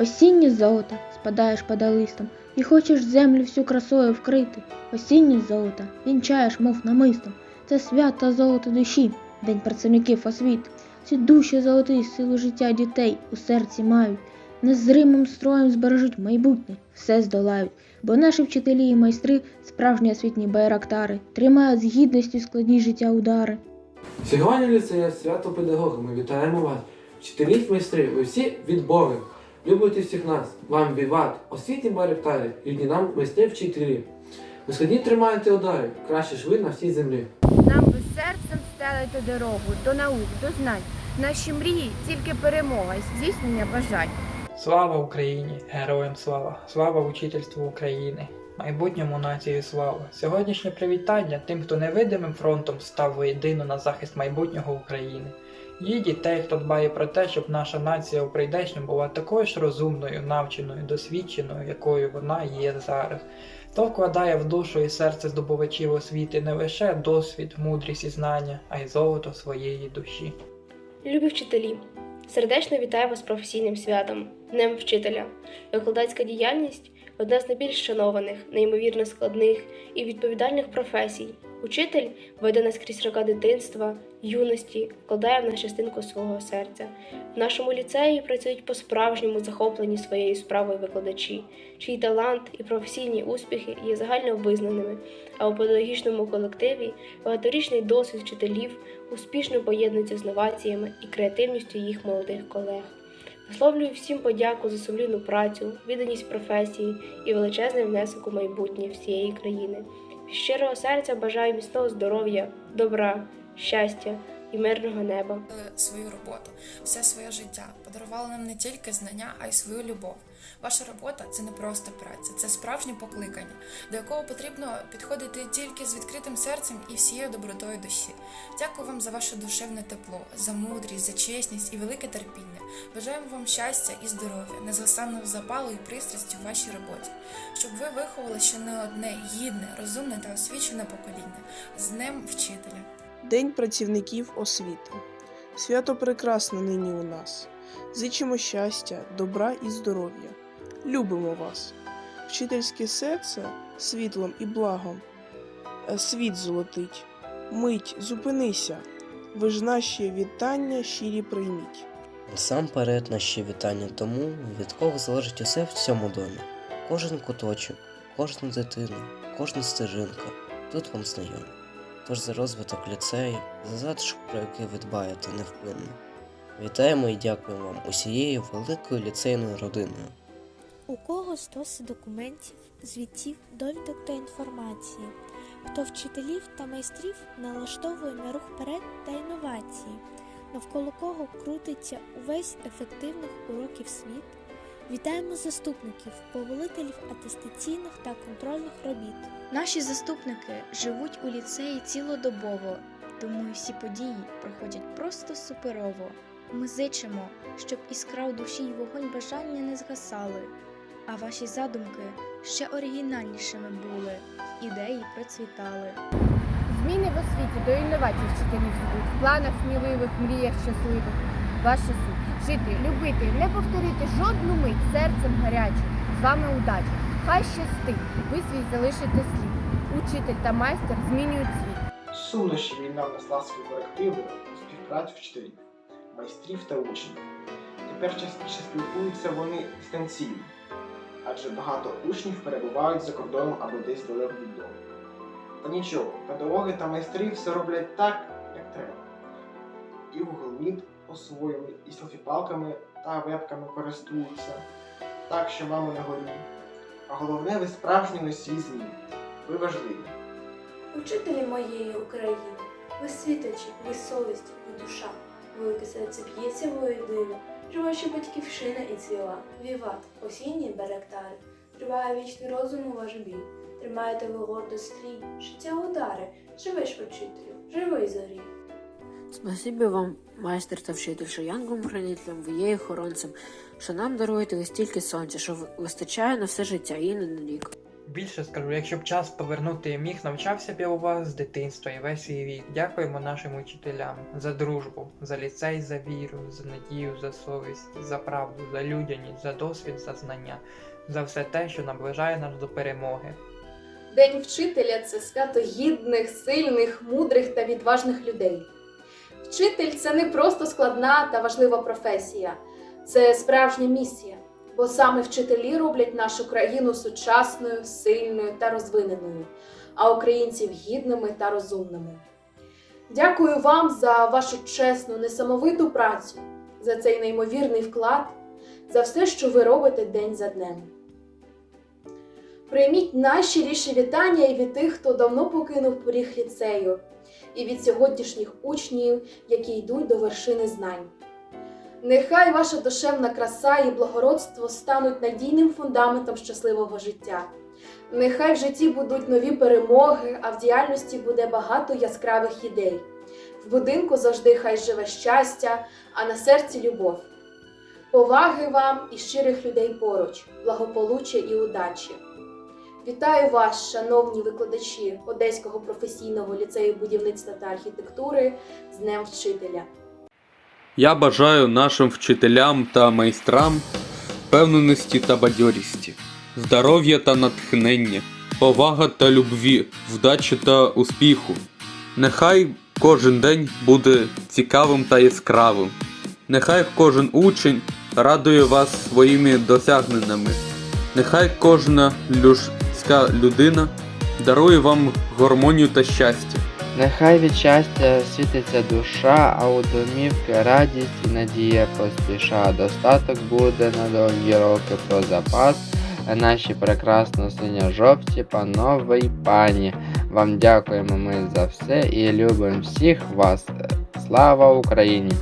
Осіннє золото, спадаєш падалистом, і хочеш землю всю красою вкрити. Осіннє золото, вінчаєш, мов намистом. Це свято золото душі, день працівників освіт. Ці душі золоті силу життя дітей у серці мають. Незримим строєм збережуть майбутнє, все здолають, бо наші вчителі і майстри, справжні освітні байрактари, тримають з гідністю складні життя удари. Сьогодні ліцеє свято педагога. Ми вітаємо вас. Вчителі майстри, ви всі відбори. Любите всіх нас. Вам віват, освітні баректарі, рідні нам майстри вчителі. Ви сходні тримаєте удари, краще ж ви на всій землі. Нам ви серцем стелите дорогу до наук, до знань. Наші мрії тільки перемога і здійснення бажань. Слава Україні! Героям слава! Слава учительству України! Майбутньому нації слава! Сьогоднішнє привітання тим, хто невидимим фронтом став воєдино на захист майбутнього України. Її дітей, хто дбає про те, щоб наша нація у прийдешньому була такою ж розумною, навченою, досвідченою, якою вона є зараз. Хто вкладає в душу і серце здобувачів освіти не лише досвід, мудрість і знання, а й золото своєї душі. Любі вчителі, сердечно вітаю вас з професійним святом, Днем Вчителя. Викладацька діяльність одна з найбільш шанованих, неймовірно складних і відповідальних професій. Учитель веде нас крізь роки дитинства, юності, вкладає в нас частинку свого серця. В нашому ліцеї працюють по-справжньому захоплені своєю справою викладачі, чий талант і професійні успіхи є загально визнаними, а у педагогічному колективі багаторічний досвід вчителів успішно поєднується з новаціями і креативністю їх молодих колег. Висловлюю всім подяку за сумлінну працю, відданість професії і величезний внесок у майбутнє всієї країни. З щирого серця бажаю міцного здоров'я, добра, щастя і мирного неба. Е, свою роботу, все своє життя, подарували нам не тільки знання, а й свою любов. Ваша робота це не просто праця, це справжнє покликання, до якого потрібно підходити тільки з відкритим серцем і всією добротою душі. Дякую вам за ваше душевне тепло, за мудрість, за чесність і велике терпіння. Бажаємо вам щастя і здоров'я, незгасанного запалу і пристрасті у вашій роботі, щоб ви виховали ще не одне гідне, розумне та освічене покоління з Днем Вчителя. День працівників освіти. Свято прекрасне нині у нас. Зичимо щастя, добра і здоров'я. Любимо вас. Вчительське серце світлом і благом. е, Світ золотить. Мить, зупинися. Ви ж наші вітання щирі прийміть. Насамперед наші вітання тому, від кого залежить усе в цьому домі. Кожен куточок, кожна дитина, кожна стежинка тут вам знайомі. Тож за розвиток ліцею, за затишок, про який ви дбаєте невпинно. Вітаємо і дякуємо вам усією великою ліцейною родиною. У кого стос документів, звітів, довідок та інформації, хто вчителів та майстрів налаштовує на рух вперед та інновації, навколо кого крутиться увесь ефективних уроків світ. Вітаємо заступників, повелителів атестаційних та контрольних робіт. Наші заступники живуть у ліцеї цілодобово, тому і всі події проходять просто суперово. Ми зичимо, щоб іскра у душі й вогонь бажання не згасали, а ваші задумки ще оригінальнішими були, ідеї процвітали. Зміни в освіті до інновацій вчителів в планах сміливих, мріях щасливих. Суть жити, любити, не повторити жодну мить серцем гарячим. З вами удача. Хай щастить, ви свій залишите слід. Учитель та майстер змінюють світ. Сумно, що війна внесла свої корективи співпрацю вчителів, майстрів та учнів. Тепер частіше спілкуються вони дистанційно, адже багато учнів перебувають за кордоном або десь далеко від дому. Та нічого, педагоги та майстри все роблять так, як треба. І Meet освоїли, і селфі-палками та вебками користуються, так що мама не горі. А головне, ви справжні носії. Змін. Ви важливі. Учителі моєї України, ви світочі, ви совість, ви душа, велике серце б'ється воєдино, ще батьківщина і цвіла, віват, осінні беректари, триває вічний розум у ваш бій, тримаєте ви гордо стрій, життя удари, живиш вчителю, живий зорі. Спасибі вам, майстер та вчитель, що янгом хранителем, ви є охоронцем, що нам даруєте ви стільки сонця, що вистачає на все життя і не на рік. Більше скажу, якщо б час повернути міг, навчався б я у вас з дитинства і весь свій вік. Дякуємо нашим учителям за дружбу, за ліцей, за віру, за надію, за совість, за правду, за людяність, за досвід, за знання, за все те, що наближає нас до перемоги. День вчителя це свято гідних, сильних, мудрих та відважних людей. Вчитель це не просто складна та важлива професія, це справжня місія, бо саме вчителі роблять нашу країну сучасною, сильною та розвиненою, а українців гідними та розумними. Дякую вам за вашу чесну, несамовиту працю, за цей неймовірний вклад, за все, що ви робите день за днем. Прийміть найщиріші вітання і від тих, хто давно покинув поріг ліцею, і від сьогоднішніх учнів, які йдуть до вершини знань. Нехай ваша душевна краса і благородство стануть надійним фундаментом щасливого життя. Нехай в житті будуть нові перемоги, а в діяльності буде багато яскравих ідей. В будинку завжди хай живе щастя, а на серці любов. Поваги вам і щирих людей поруч, благополуччя і удачі. Вітаю вас, шановні викладачі Одеського професійного ліцею будівництва та архітектури з Днем Вчителя. Я бажаю нашим вчителям та майстрам впевненості та бадьорісті, здоров'я та натхнення, повага та любві, вдачі та успіху. Нехай кожен день буде цікавим та яскравим. Нехай кожен учень радує вас своїми досягненнями. Нехай кожна людська людина дарує вам гармонію та щастя. Нехай від щастя світиться душа, а у домівки радість і надія поспіша. Достаток буде на довгі роки про запас. А наші прекрасно синьо-жовті панове й пані. Вам дякуємо ми за все і любимо всіх вас. Слава Україні!